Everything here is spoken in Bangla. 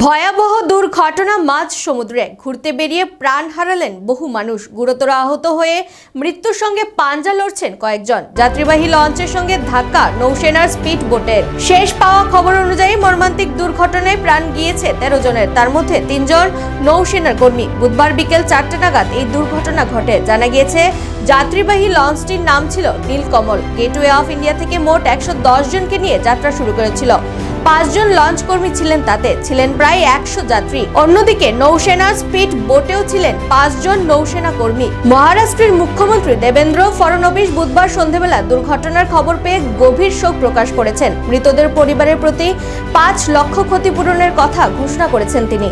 ভয়াবহ দুর্ঘটনা মাঝ সমুদ্রে ঘুরতে বেরিয়ে প্রাণ হারালেন বহু মানুষ। গুরুতর আহত হয়ে মৃত্যুর সঙ্গে পাঞ্জা লড়ছেন কয়েকজন। যাত্রীবাহী লঞ্চের সঙ্গে ধাক্কা নৌসেনার স্পিড বোটের শেষ পাওয়া খবর অনুযায়ী মর্মান্তিক দুর্ঘটনায় প্রাণ গিয়েছে তেরো জনের। তার মধ্যে তিনজন নৌসেনার কর্মী। বুধবার বিকেল চারটে নাগাদ এই দুর্ঘটনা ঘটে। জানা গিয়েছে, যাত্রীবাহী লঞ্চটির নাম ছিল নীলকমল। গেটওয়ে অফ ইন্ডিয়া থেকে মোট একশো দশ জনকে নিয়ে যাত্রা শুরু করেছিল। পাঁচজন লঞ্চ কর্মী ছিলেন তাতে। ছিলেন প্রায় একশো যাত্রী। অন্যদিকে নৌসেনার স্পিড বোটেও ছিলেন পাঁচজন নৌসেনা কর্মী। মহারাষ্ট্রের মুখ্যমন্ত্রী দেবেন্দ্র ফডনবিস বুধবার সন্ধেবেলা দুর্ঘটনার খবর পেয়ে গভীর শোক প্রকাশ করেছেন। মৃতদের পরিবারের প্রতি পাঁচ লক্ষ ক্ষতিপূরণের কথা ঘোষণা করেছেন তিনি।